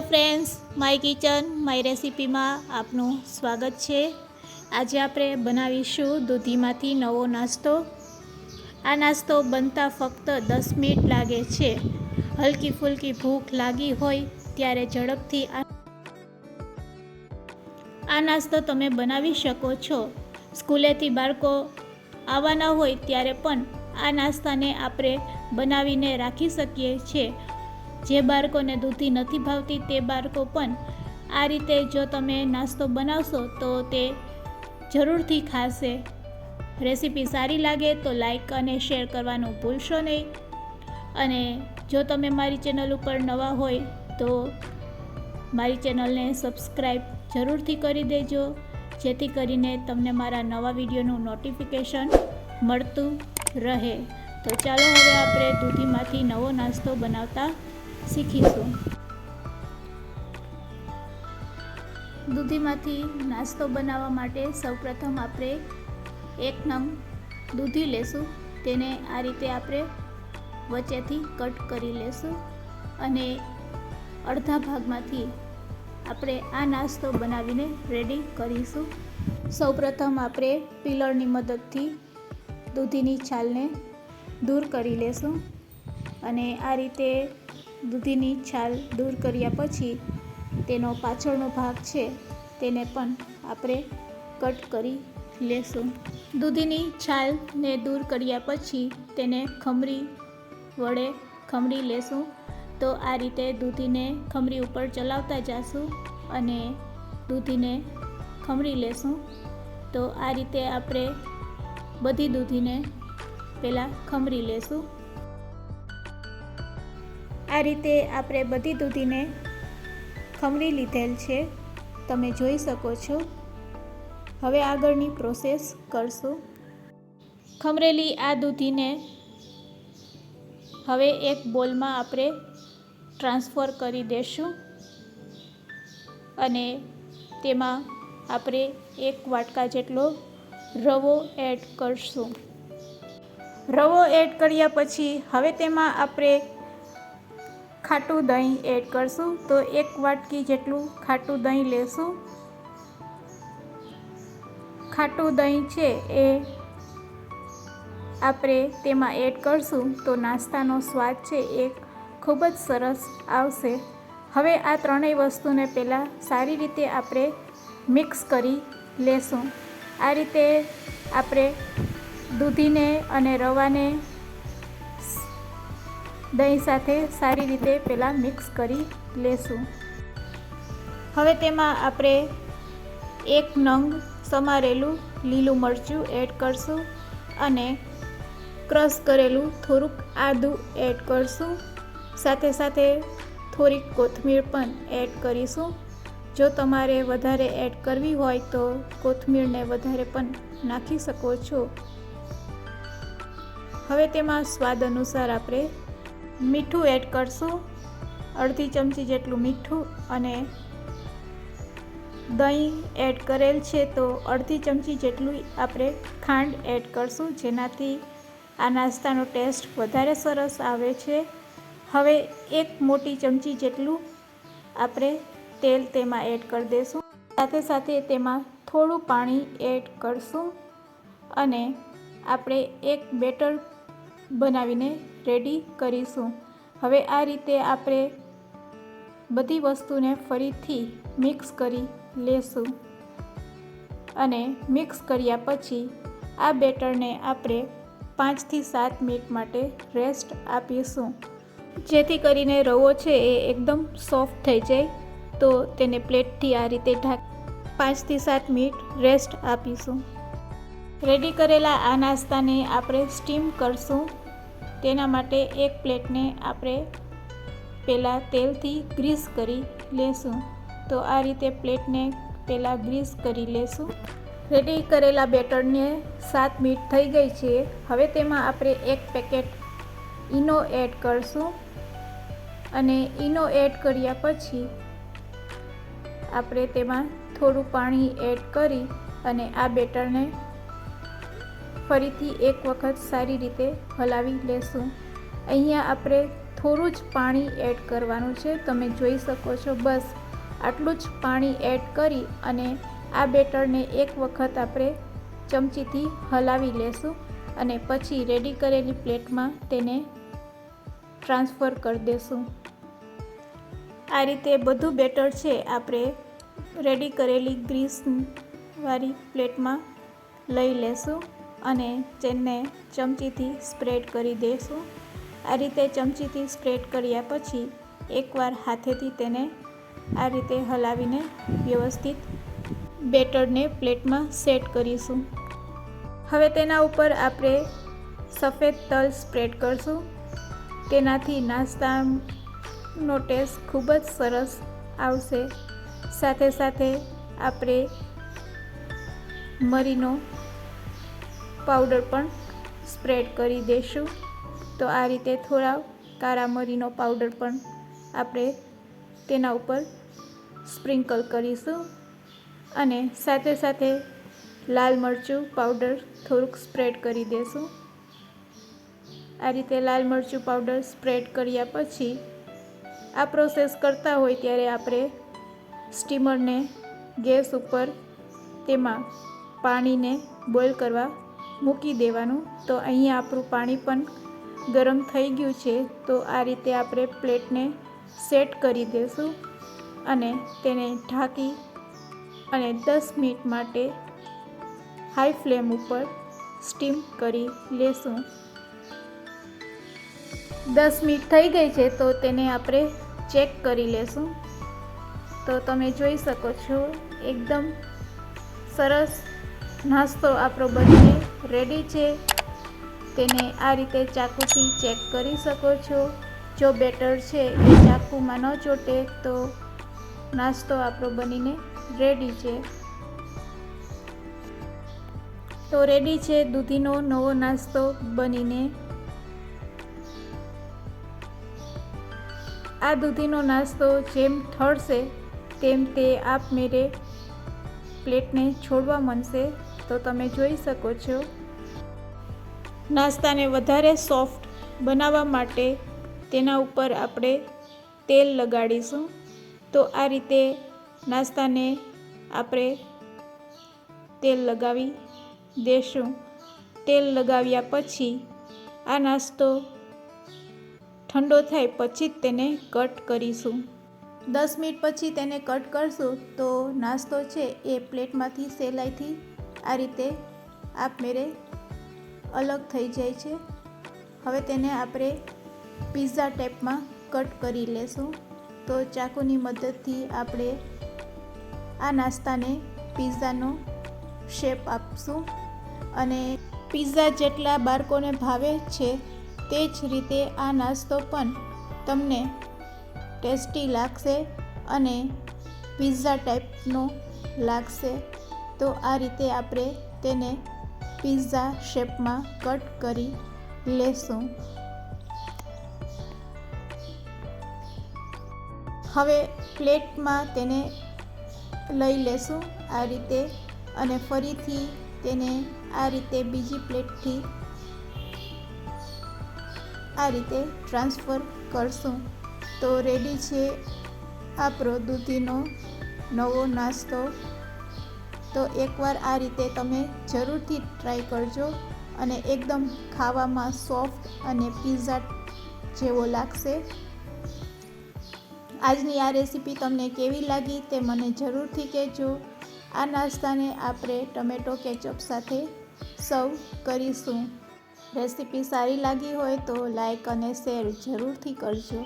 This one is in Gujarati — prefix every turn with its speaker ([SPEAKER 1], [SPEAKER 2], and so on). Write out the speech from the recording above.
[SPEAKER 1] ફ્રેન્ડ્સ માય કિચન માય રેસિપીમાં આપનું સ્વાગત છે. આજે આપણે બનાવીશું દૂધીમાંથી નવો નાસ્તો. આ નાસ્તો બનતા ફક્ત દસ મિનિટ લાગે છે. હલકી ફૂલકી ભૂખ લાગી હોય ત્યારે ઝડપથી આ નાસ્તો તમે બનાવી શકો છો. સ્કૂલેથી બાળકો આવવાના હોય ત્યારે પણ આ નાસ્તાને આપણે બનાવીને રાખી શકીએ છીએ. જે બાળકોને દૂધી નથી ભાવતી તે બાળકો પણ આ રીતે જો તમે નાસ્તો બનાવશો તો તે જરૂરથી ખાશે. રેસીપી સારી લાગે તો લાઈક અને શેર કરવાનું ભૂલશો નહીં. અને જો તમે મારી ચેનલ ઉપર નવા હોય તો મારી ચેનલને સબસ્ક્રાઈબ જરૂરથી કરી દેજો, જેથી કરીને તમને મારા નવા વિડીયોનું નોટિફિકેશન મળતું રહે. તો ચાલો હવે આપણે દૂધીમાંથી નવો નાસ્તો બનાવતા શીખીશું. દૂધીમાંથી નાસ્તો બનાવવા માટે સૌપ્રથમ આપણે એક નંગ દૂધી લેશું. તેને આ રીતે આપણે વચ્ચેથી કટ કરી લેશું અને અડધા ભાગમાંથી આપણે આ નાસ્તો બનાવીને રેડી કરીશું. સૌપ્રથમ આપણે પિલરની મદદથી દૂધીની છાલને દૂર કરી લેશું અને આ રીતે દૂધીની છાલ દૂર કર્યા પછી તેનો પાછળનો ભાગ છે તેને પણ આપણે કટ કરી લેશું. દૂધીની છાલને દૂર કર્યા પછી તેને ખમરી વડે ખમરી લેશું. તો આ રીતે દૂધીને ખમરી ઉપર ચલાવતા જાશું અને દૂધીને ખમરી લેશું. તો આ રીતે આપણે બધી દૂધીને પહેલાં ખમરી લેશું. આ રીતે આપણે બધી દૂધીને ખમરી લીધેલ છે. તમે જોઈ શકો છો. હવે આગળની પ્રોસેસ કરશું. ખમરેલી આ દૂધીને હવે એક બોલમાં આપણે ટ્રાન્સફર કરી દેશું અને તેમાં આપણે એક વાટકા જેટલો રવો એડ કરશું. રવો એડ કર્યા પછી હવે તેમાં આપણે ખાટું દહીં એડ કરશું. તો એક વાટકી જેટલું ખાટું દહીં લેશું. ખાટું દહીં છે એ આપણે તેમાં એડ કરશું. તો નાસ્તાનો સ્વાદ છે એ ખૂબ જ સરસ આવશે. હવે આ ત્રણેય વસ્તુને પહેલાં સારી રીતે આપણે મિક્સ કરી લેશું. આ રીતે આપણે દૂધીને અને રવાને દહીં સાથે સારી રીતે પહેલાં મિક્સ કરી લેશું. હવે તેમાં આપણે એક નંગ સમારેલું લીલું મરચું એડ કરશું અને ક્રશ કરેલું થોડુંક આદું એડ કરશું. સાથે સાથે થોડીક કોથમીર પણ એડ કરીશું. જો તમારે વધારે એડ કરવી હોય તો કોથમીરને વધારે પણ નાખી શકો છો. હવે તેમાં સ્વાદ અનુસાર આપણે મીઠું એડ કરશું. અડધી ચમચી જેટલું મીઠું અને દહીં એડ કરેલ છે તો અડધી ચમચી જેટલું આપણે ખાંડ એડ કરશું. જેનાથી આ નાસ્તાનો ટેસ્ટ વધારે સરસ આવે છે. હવે એક મોટી ચમચી જેટલું આપણે તેલ તેમાં એડ કરી દઈશું સાથે સાથે તેમાં થોડું પાણી એડ કરશું અને આપણે એક બેટર બનાવીને રેડી કરીશું. હવે આ રીતે આપણે બધી વસ્તુને ફરીથી મિક્સ કરી લેશું. અને મિક્સ કર્યા પછી આ બેટરને આપણે પાંચથી સાત મિનિટ માટે રેસ્ટ આપીશું. જેથી કરીને રવો છે એ એકદમ સોફ્ટ થઈ જાય, તો તેને પ્લેટથી આ રીતે ઢાંક પાંચથી સાત મિનિટ રેસ્ટ આપીશું. રેડી કરેલા આ નાસ્તાને આપણે સ્ટીમ કરશું. તેના માટે એક પ્લેટને આપણે પહેલાં તેલથી ગ્રીસ કરી લેશું. તો આ રીતે પ્લેટને પહેલાં ગ્રીસ કરી લેશું. રેડી કરેલા બેટરને સાત મિનિટ થઈ ગઈ છે. હવે તેમાં આપણે એક પેકેટ ઈનો એડ કરશું. અને ઈનો એડ કર્યા પછી આપણે તેમાં થોડું પાણી એડ કરી અને આ બેટરને ફરીથી એક વખત સારી રીતે હલાવી લેશું. અહીંયા આપણે થોડું જ પાણી એડ કરવાનું છે. તમે જોઈ શકો છો, બસ આટલું જ પાણી એડ કરી અને આ બેટરને એક વખત આપણે ચમચીથી હલાવી લેશું અને પછી રેડી કરેલી પ્લેટમાં તેને ટ્રાન્સફર કરી દેશું. આ રીતે બધું બેટર છે. આપણે રેડી કરેલી ગ્રીસવાળી પ્લેટમાં લઈ લેશું. અને તેને ચમચીથી સ્પ્રેડ કરી દઈશું આ રીતે ચમચીથી સ્પ્રેડ કર્યા પછી એકવાર હાથેથી તેને આ રીતે હલાવીને વ્યવસ્થિત બેટરને પ્લેટમાં સેટ કરીશું. હવે તેના ઉપર આપણે સફેદ તલ સ્પ્રેડ કરશું. તેનાથી નાસ્તાનો ટેસ્ટ ખૂબ જ સરસ આવશે. સાથે સાથે આપણે મરીનો પાવડર પણ સ્પ્રેડ કરી દઈશું તો આ રીતે થોડા કાળા મરીનો પાવડર પણ આપણે તેના ઉપર સ્પ્રિંકલ કરીશું. અને સાથે સાથે લાલ મરચું પાવડર થોડુંક સ્પ્રેડ કરી દઈશું આ રીતે લાલ મરચું પાવડર સ્પ્રેડ કર્યા પછી આ પ્રોસેસ કરતા હોય ત્યારે આપણે સ્ટીમરને ગેસ ઉપર તેમાં પાણીને બોઇલ કરવા મૂકી દેવાનું. તો અહીંયા આપણું પાણી પણ ગરમ થઈ ગયું છે. તો આ રીતે આપણે પ્લેટને સેટ કરી દઈશું અને તેને ઢાંકી અને દસ મિનિટ માટે હાઈ ફ્લેમ ઉપર સ્ટીમ કરી લેશું. દસ મિનિટ થઈ ગઈ છે તો તેને આપણે ચેક કરી લેશું. તો તમે જોઈ શકો છો, એકદમ સરસ નાસ્તો આપણો બનીને રેડી છે, તેને આ રીતે ચાકુથી ચેક કરી શકો છો. જો બેટર છે એ ચાકુમાં ન ચોટે તો નાસ્તો આપણો બનીને રેડી છે. તો રેડી છે દૂધીનો નવો નાસ્તો બનીને. આ દૂધીનો નાસ્તો જેમ ઠરશે તેમ તે આપમેળે પ્લેટને છોડવા માંડશે. તો તમે જોઈ શકો છો. નાસ્તાને વધારે સોફ્ટ બનાવવા માટે તેના ઉપર આપણે તેલ લગાડીશું. તો આ રીતે નાસ્તાને આપણે તેલ લગાવી દેશું. તેલ લગાવ્યા પછી આ નાસ્તો ઠંડો થાય પછી જ તેને કટ કરીશું. દસ મિનિટ પછી તેને કટ કરશું તો નાસ્તો છે એ પ્લેટમાંથી સહેલાઈથી આ રીતે આપમેળે અલગ થઈ જાય છે. હવે તેને આપણે પીઝા ટાઈપમાં કટ કરી લેશું. તો ચાકુની મદદથી આપણે આ નાસ્તાને પીઝાનો શેપ આપશું. અને પીઝા જેટલા બાળકોને ભાવે છે તે જ રીતે આ નાસ્તો પણ તમને ટેસ્ટી લાગશે અને પીઝા ટાઈપનો લાગશે. તો આ રીતે આપણે તેને પિઝા શેપમાં કટ કરી લેશું. હવે પ્લેટમાં તેને લઈ લેશું આ રીતે અને ફરીથી તેને આ રીતે બીજી પ્લેટથી આ રીતે ટ્રાન્સફર કરશું. તો રેડી છે આપણો દૂધીનો નવો નાસ્તો. તો એકવાર આ રીતે તમે જરૂરથી ટ્રાય કરજો અને એકદમ ખાવામાં સોફ્ટ અને પિઝા જેવો લાગશે. આજની આ રેસીપી તમને કેવી લાગી તે મને જરૂરથી કહેજો. આ નાસ્તાને આપણે ટમેટો કેચઅપ સાથે સર્વ કરીશું. રેસીપી સારી લાગી હોય તો લાઈક અને શેર જરૂરથી કરજો.